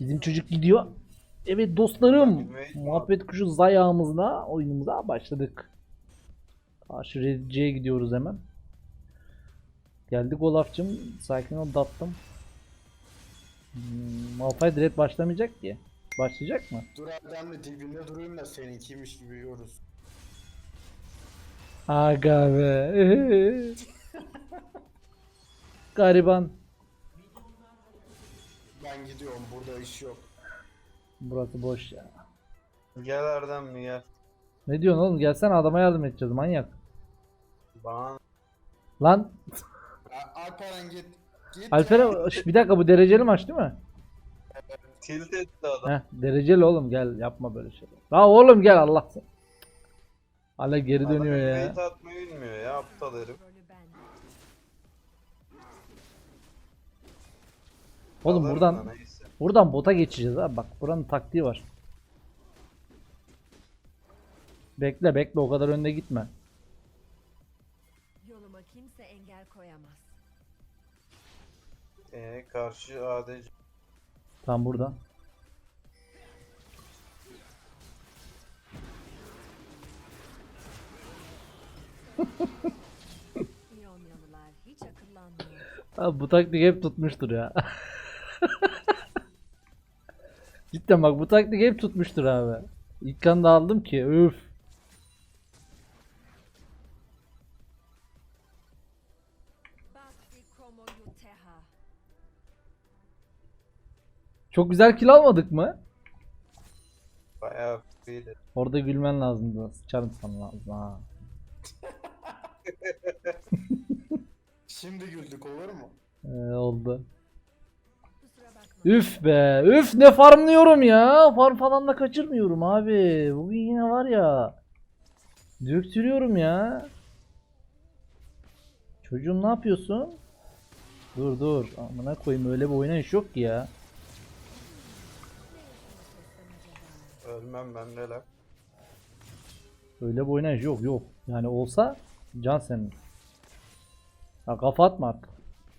Bizim çocuk gidiyor. Evet dostlarım. Muhabbet kuşu zayağımızla oyunumuza başladık. Karşı Redce'ye gidiyoruz hemen. Geldik Olaf'cım. Sakin ol dattım. Hmm, Malphite direkt başlamayacak ki. Başlayacak mı? Dur abi ben de dibinde durayım da seninkiymiş gibi yiyoruz. Aga be. Gariban. Ben gidiyorum burada iş yok. Burası boş ya. Gel Erdem mi gel. Ne diyorsun oğlum? Gelsene adama yardım edeceğiz manyak. Bana Lan A- Alperen git. Git. Alper'e Şş, bir dakika bu dereceli maç değil mi? tilt etti adam. Heh dereceli oğlum gel yapma böyle şey. La oğlum gel Allah sen. Hala geri dönüyor Adam ya. invade atmayı bilmiyor ya aptal herif. Oğlum Alırım buradan da neyse. buradan bota geçeceğiz abi bak buranın taktiği var. Bekle bekle o kadar önde gitme. Yoluma kimse engel koyamaz. Ee, karşı ADC. Tam burada. İyonyalılar hiç akıllanmıyor. Abi bu taktik hep tutmuştur ya. Cidden bak bu taktik hep tutmuştur abi. İlk kan da aldım ki üf. Çok güzel kill almadık mı? Bayağı iyiydi. Orada gülmen lazımdı. Sıçarım sana lazım ha. Şimdi güldük olur mu? Ee, oldu. Üf be. Üf ne farmlıyorum ya. Farm falan da kaçırmıyorum abi. Bugün yine var ya. Döktürüyorum ya. Çocuğum ne yapıyorsun? Dur dur. Amına koyayım öyle bir oynayış yok ki ya. Ölmem ben de lan. Öyle bir oynayış yok yok. Yani olsa can senin. Ha kafa atma artık.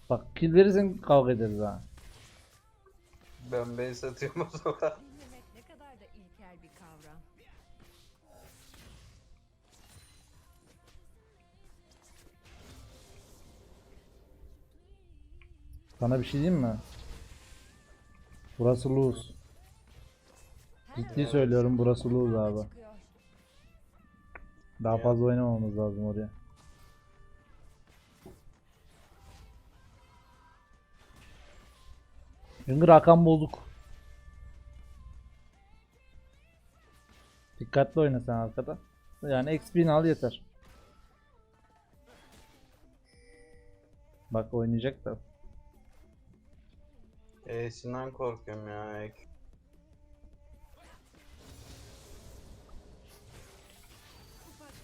Bak kill verirsen kavga ederiz ha. Ben base atıyorum o zaman. Dinlemek ne kadar da ilkel bir kavram. Sana bir şey diyeyim mi? Burası lose. Ciddi söylüyorum burası lose abi. Daha fazla oynamamamız lazım oraya. Çünkü rakam bozuk. Dikkatli oyna sen arkada. Yani XP'ni al yeter. Bak oynayacak da. E'sinden korkuyorum ya.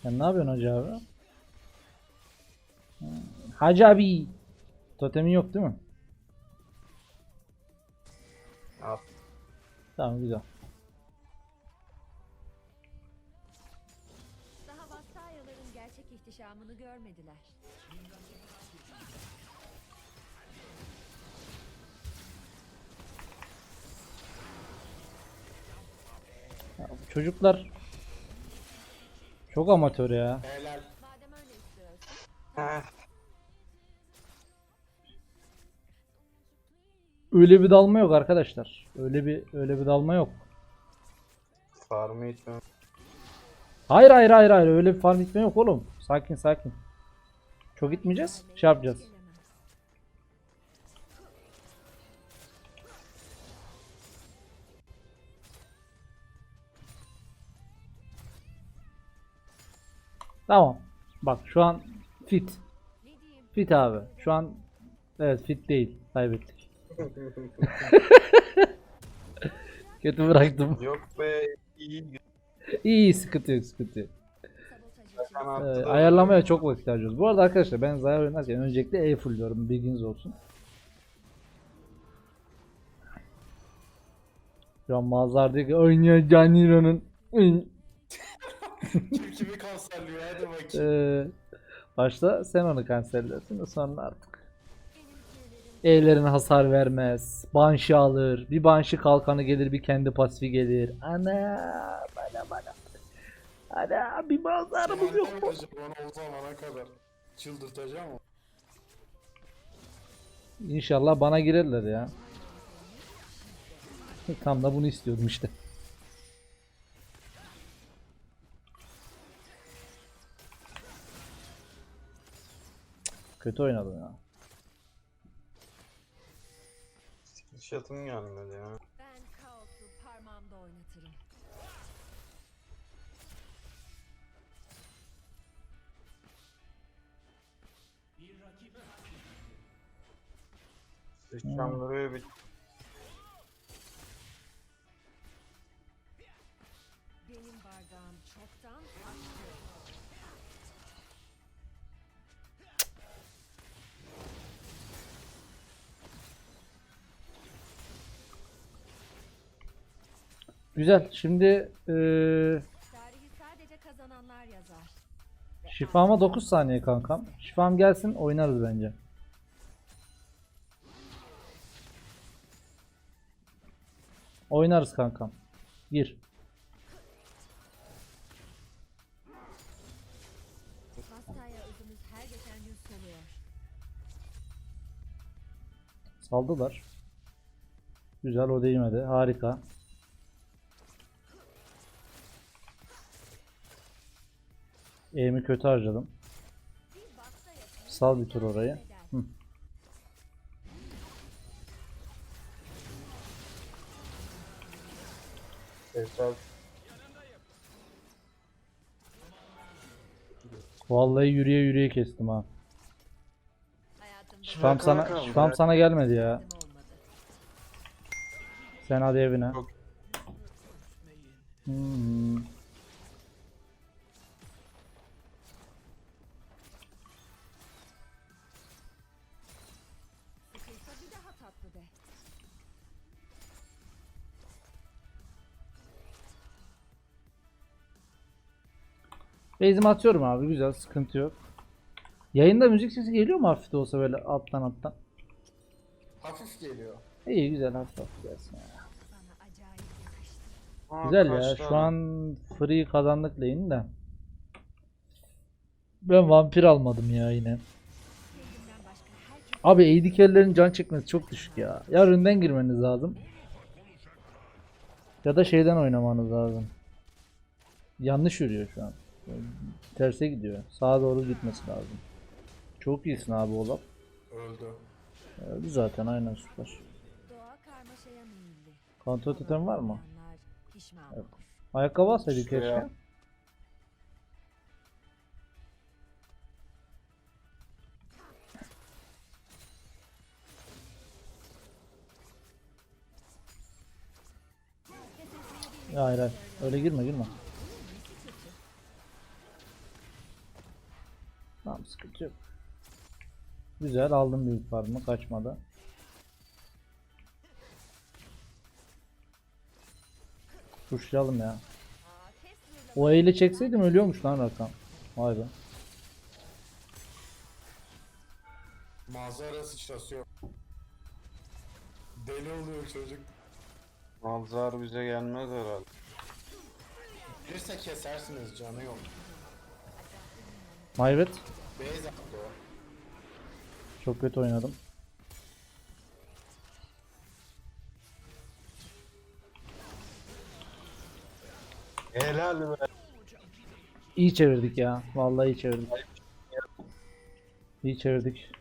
Sen ne yapıyorsun Hacı abi? Hacı abi. Totemin yok değil mi? Tamam güzel. Daha Vastayaların gerçek ihtişamını görmediler. Ya bu çocuklar çok amatör ya. Helal. Madem öyle istiyorsun. Heh. Öyle bir dalma yok arkadaşlar. Öyle bir öyle bir dalma yok. Farmı itmem. Hayır hayır hayır hayır öyle bir farm gitme yok oğlum. Sakin sakin. Çok gitmeyeceğiz. Şey yapacağız. Tamam. Bak şu an fit. Fit abi. Şu an evet fit değil. Kaybettik. Kötü bıraktım. Yok be iyi. İyi sıkıntı yok sıkıntı yok. Ee, ayarlamaya çok vakit harcıyoruz. Bu arada arkadaşlar ben Zaya oynarken öncelikle E fullüyorum. Bilginiz olsun. Şu an Mazhar diyor ki oynuyor Caniro'nun. Kim kimi kanserliyor hadi bakayım. Ee, başta sen onu kanserlersin de sonra artık. Evlerine hasar vermez. Banshee alır. Bir Banshee kalkanı gelir bir kendi pasifi gelir. Ana bana bana. Ana bir manzaramız yok mu? Onu o zamana kadar çıldırtacağım o. İnşallah bana girerler ya. Tam da bunu istiyordum işte. Kötü oynadım ya. Şatım gelmedi ya. Ben kaosu parmağımda oynatırım. Sıçacağım buraya bir Benim bardağım çoktan taştı. Güzel. Şimdi eee Tarihi sadece kazananlar yazar. şifama 9 saniye kankam. Şifam gelsin oynarız bence. Oynarız kankam. Gir. Hastaya özümüz her geçen gün soluyor. Saldılar. Güzel o değmedi. Harika. Eğimi kötü harcadım. Sal bir tur orayı. Hı. Esas Vallahi yürüye yürüye kestim ha. Şifam sana, şifam sana gelmedi ya. Sen hadi evine. Hmm. Base'imi atıyorum abi. Güzel. Sıkıntı yok. Yayında müzik sesi geliyor mu hafif de olsa böyle alttan alttan? Hafif geliyor. İyi güzel hafif hafif gelsin ya. Bana acayip yakıştı. Aa, Güzel ya. Şu an free kazandık lane'i de. Ben vampir almadım ya yine. Kendimden başka herkes Abi AD carry'lerin can çekmesi çok düşük ya. Ya ründen girmeniz lazım. Ya da şeyden oynamanız lazım. Yanlış yürüyor şu an. Terse gidiyor. Sağa doğru gitmesi lazım. Çok iyisin abi Olaf. Öldü. Öldü zaten aynen süper. Kontrol totem var mı? Yok. Ayakkabı alsaydık Şuraya. keşke. Hayır hayır. Öyle girme girme. Tamam sıkıntı yok. Güzel aldım büyük farmı kaçmadı. Tuşlayalım ya. O eyle çekseydim ölüyormuş lan rakam. Vay be. Manzara sıçrası yok. Deli oluyor çocuk. Malzar bize gelmez herhalde. Girse kesersiniz canı yok. Mayvet. Beyz attı o. Çok kötü oynadım. Helal be. İyi çevirdik ya. Vallahi iyi çevirdik. İyi çevirdik.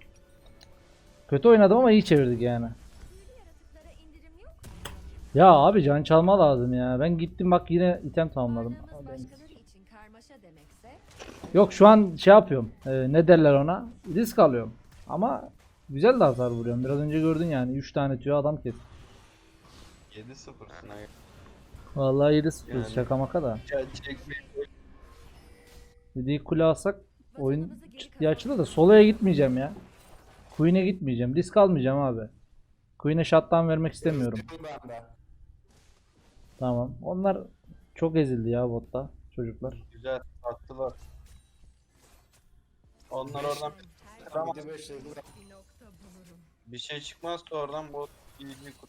Kötü oynadım ama iyi çevirdik yani. Ya abi can çalma lazım ya. Ben gittim bak yine item tamamladım. Başkaları için karmaşa demekse Yok şu an şey yapıyorum. Ee, ne derler ona? Risk alıyorum. Ama güzel de hasar vuruyorum. Biraz önce gördün yani. 3 tane tüy adam kes. 7-0'sına Vallahi 7 0 Yani. şaka maka da. Çekmeyi Dediği kule alsak oyun ciddi açılır da soloya gitmeyeceğim ya. Queen'e gitmeyeceğim. Risk almayacağım abi. Queen'e shutdown vermek istemiyorum. Tamam. Onlar çok ezildi ya botta çocuklar. Güzel attılar. Onlar oradan Tamam. Bir şey çıkmazsa oradan bot ilgi kur-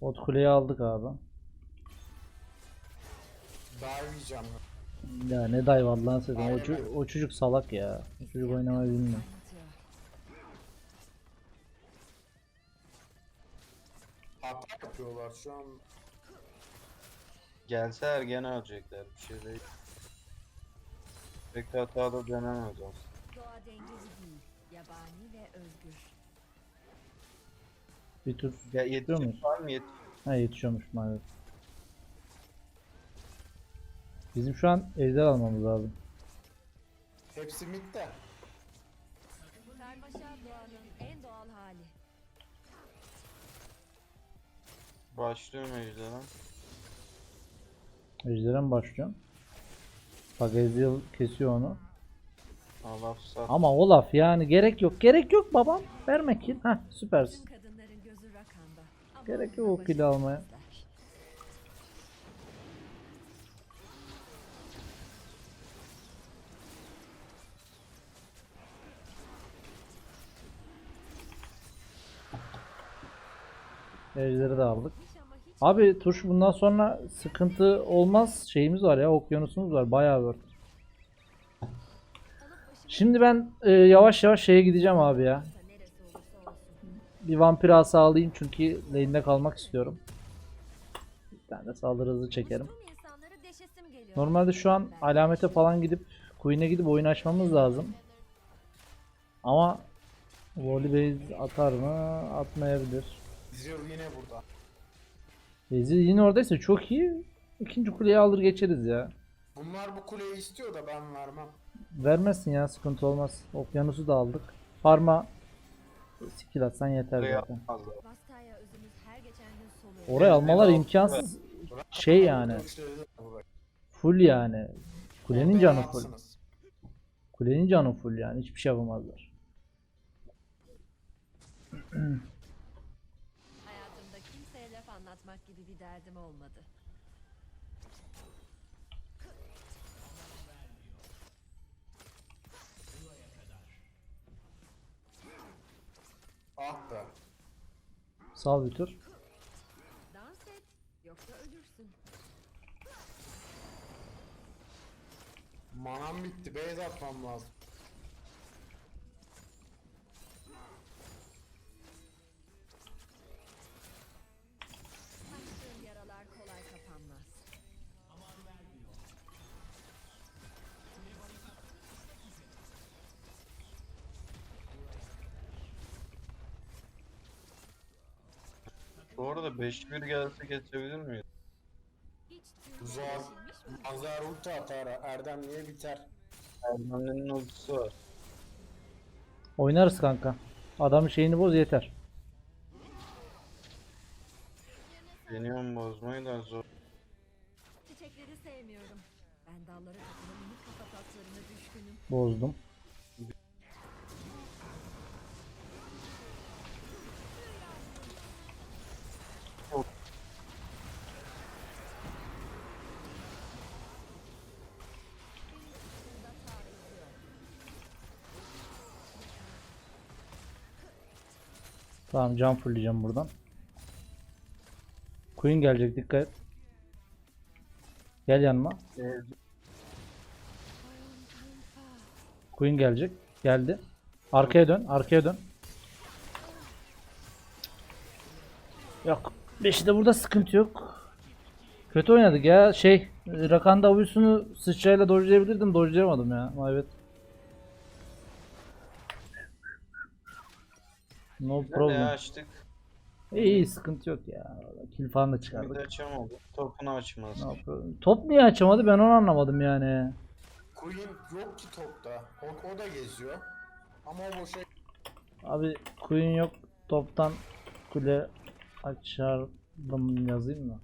Bot kuleyi aldık abi. Dive yiyeceğim. Ya ne dive Allah'ını seveyim. O, ço- o çocuk salak ya. O çocuk oynamayı bilmiyor. Hata yapıyorlar şu an. Gelse gene ölecekler. Bir şey değil. Pek de hatada dönemez aslında. Doğa dengeli değil. Yabani ve özgür. Bir tur Ya muyuz? yetişim var mı? Yetiş. ha, yetişiyormuş maalesef. Bizim şu an ejder almamız lazım. Hepsi midde. Karmaşa doğanın en doğal hali. Başlıyorum ejderha. Ejder'e mi başlıyorum? Bak Ezreal kesiyor onu. Allah sat. Ama Olaf yani gerek yok. Gerek yok babam. Verme kill. Heh süpersin. Tüm kadınların gözü rakanda. Ama Gerek yok o baş kill'i almaya. Ejder'i de aldık. Abi tuş bundan sonra sıkıntı olmaz. Şeyimiz var ya okyanusumuz var. Bayağı worth. Şimdi ben e, yavaş yavaş şeye gideceğim abi ya. Bir vampir asa alayım çünkü lane'de kalmak istiyorum. Bir tane de saldırı hızı çekerim. Normalde şu an alamete falan gidip Queen'e gidip oyun açmamız lazım. Ama Volley atar mı? Atmayabilir. Zero yine burada. Vezir yine oradaysa çok iyi. İkinci kuleyi alır geçeriz ya. Bunlar bu kuleyi istiyor da ben vermem. Vermezsin ya sıkıntı olmaz. Okyanusu da aldık. Farma skill atsan yeter Buraya zaten. atmazlar. Vastaya özümüz her geçen gün soluyor. Oraya almalar Beni imkansız. Şey yani. Full yani. Kulenin canı full. Kulenin canı full yani. Hiçbir şey yapamazlar. bir derdim olmadı. Ah be. Sal bir tur. Dans et, yoksa ölürsün. Manam bitti. Base atmam lazım. 5-1 gelse geçebilir miyiz? Zor. Azar ulti atar. Erdem niye biter? Erman'ın ultisi var. Oynarız kanka. Adamın şeyini boz yeter. Deniyorum bozmayı da zor. Çiçekleri sevmiyorum. Ben dallara takılı minik kafataslarına düşkünüm. Bozdum. Tamam can fullleyeceğim buradan. Queen gelecek dikkat et. Gel yanıma. Queen gelecek. Geldi. Arkaya dön. Arkaya dön. Yok. Beşi de burada sıkıntı yok. Kötü oynadık ya. Şey, Rakan'da W'sunu sıçrayla dodge'layabilirdim. Dodge'layamadım ya. Evet. No Ne problem. açtık? İyi, iyi sıkıntı yok ya. Kill falan da Bir de çıkardık. açamadık. Topunu açmaz. No problem. Top niye açamadı ben onu anlamadım yani. Queen yok ki topta. O, o da geziyor. Ama o boşa Abi Queen yok. Toptan kule açardım yazayım mı?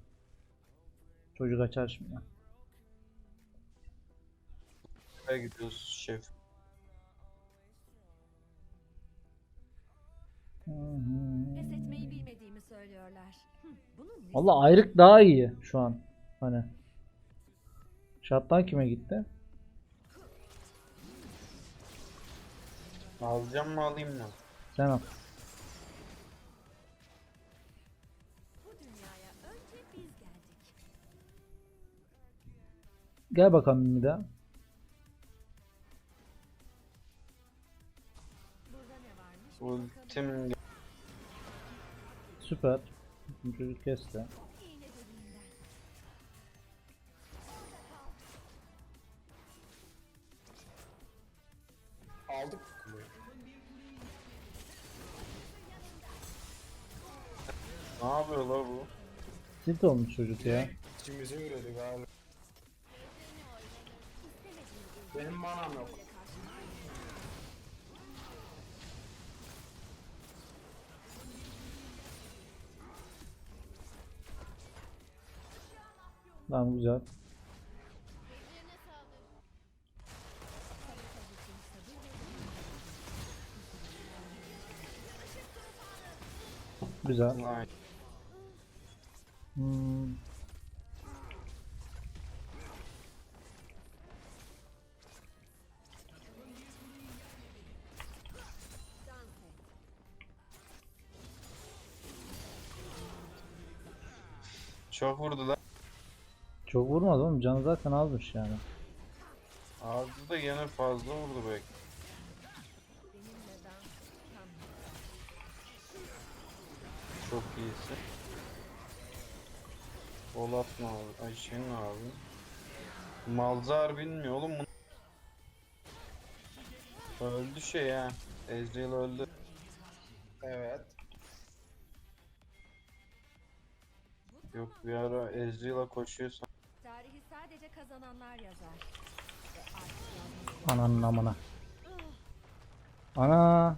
Çocuk açar şimdi. Nereye gidiyoruz şef? Pes etmeyi bilmediğimi söylüyorlar. Hı, bunun Valla ayrık daha iyi şu an. Hani. Şattan kime gitti? Alacağım mı alayım mı? Sen al. Bu dünyaya önce biz geldik. Gel bakalım bir daha. Ultim Süper. Çocuk kesti. Aldık kuleyi. ne yapıyor la bu? Tilt olmuş çocuk ya. İçimize üredi galiba. Benim manam yok. Tamam güzel. Güzel. Hmm. Çok vurdu lan. Çok vurmadı oğlum. Canı zaten azmış yani. Ağzı da gene fazla vurdu belki. Çok iyisin. Polat mı abi? Ayşe'nin abi. Malzar bilmiyor oğlum. Öldü şey ya. Ezreal öldü. Evet. Yok bir ara Ezreal'a koşuyorsan. Sadece kazananlar yazar. Ananın amına. Ana.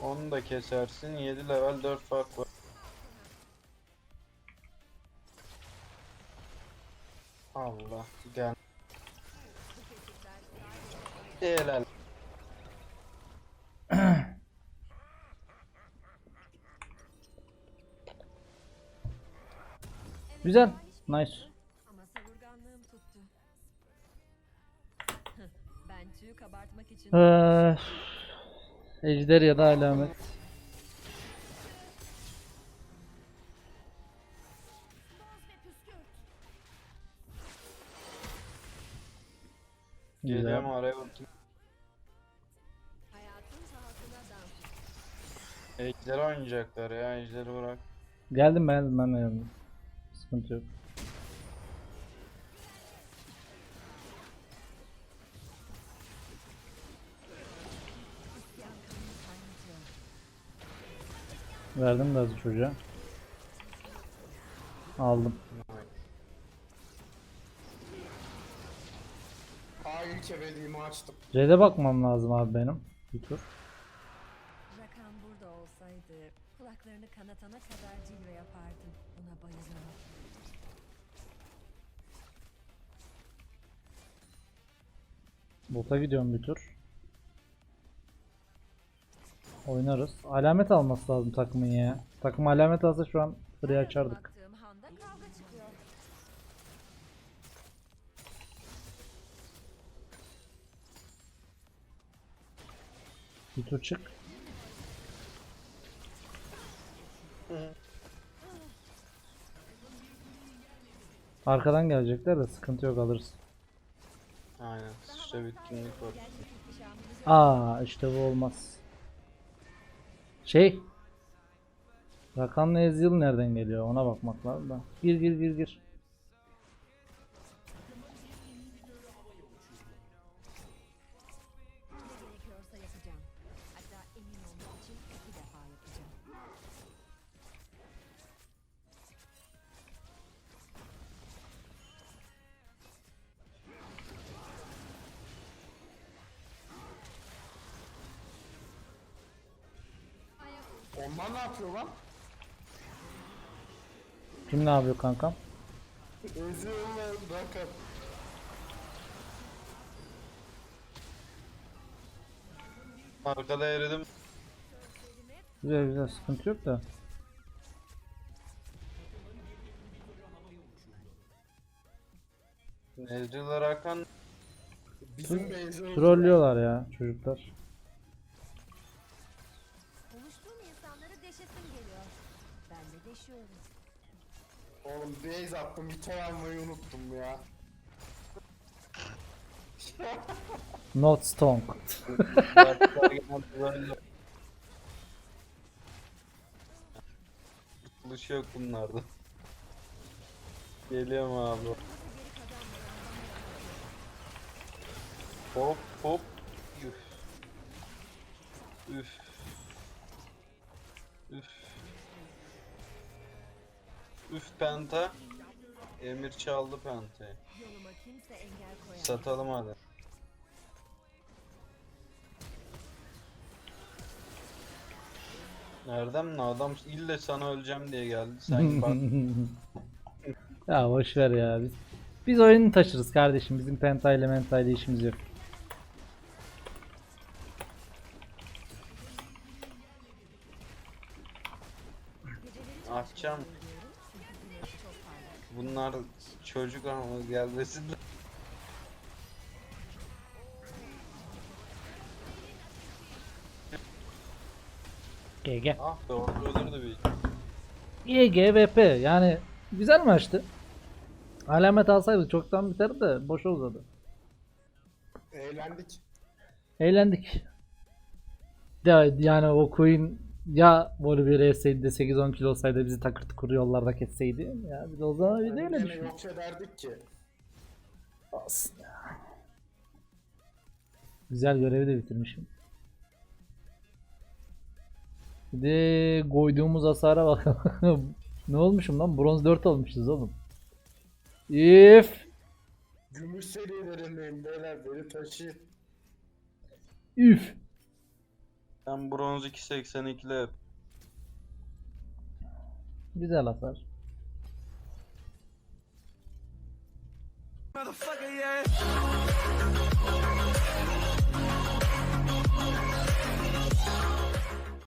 Onu da kesersin. 7 level 4 fark var. Allah gel. Helal. Güzel. Nice. Ama savurganlığım tuttu. ben tüyü kabartmak için Ee, ejder ya da alamet. Güzel. Geliyorum araya ultim. Hayatın sahasına dans. Ejder oynayacaklar ya. Ejderi bırak. Geldim ben geldim ben de geldim. Sıkıntı yok. Verdim gazı çocuğa. Aldım. Aa ilk ebediğimi açtım. C'de bakmam lazım abi benim. Bir tur. Rakan burada olsaydı kulaklarını kanatana kadar cilve yapardım. Buna bayılırım. Bota gidiyorum bir tur. Oynarız. Alamet alması lazım takımın ya. Takım alamet alsa şu an Her açardık. Bir tur çık. Arkadan gelecekler de sıkıntı yok alırız. Aynen. İşte bitkinlik var. Aa işte bu olmaz. Şey. Rakan'la Ezreal nereden geliyor ona bakmak lazım da. Gir gir gir gir. Onlar ne yapıyor lan? Kim ne yapıyor kankam? Özüyorlar bırakın. Arkada eridim. Güzel güzel sıkıntı yok da. Ezreal'a Rakan Bizim öldüler. Trollüyorlar ya çocuklar. Oğlum base attım bir almayı unuttum ya. Not böyle. Kurtuluş yok bunlarda. Geliyorum abi. Hop hop. Üf. Üf. Üf penta. Emir çaldı pentayı. Satalım hadi. Nereden mi? Adam ille sana öleceğim diye geldi. Sen bak ya boş ver ya. Biz, biz oyunu taşırız kardeşim. Bizim penta ile menta ile işimiz yok. Akşam. Bunlar çocuk ama gelmesin. GG. Ah be orada ölürdü bir. GGVP yani güzel maçtı. Alamet alsaydı çoktan biterdi de boşa uzadı. Eğlendik. Eğlendik. De, yani o Queen ya Volibear'ı etseydi de 8-10 kilo olsaydı bizi takır tukur yollarda kesseydi. Ya biz o zaman bir de öyle düşün. yok ederdik ki. Olsun ya. Güzel görevi de bitirmişim. Bir de koyduğumuz hasara bakalım. ne olmuşum lan? Bronz 4 olmuşuz oğlum. If Gümüş serilerindeyim beyler beni taşıyın. Üf. Ben bronz 2.82'le hep. Güzel hasar. Motherfucker, yeah.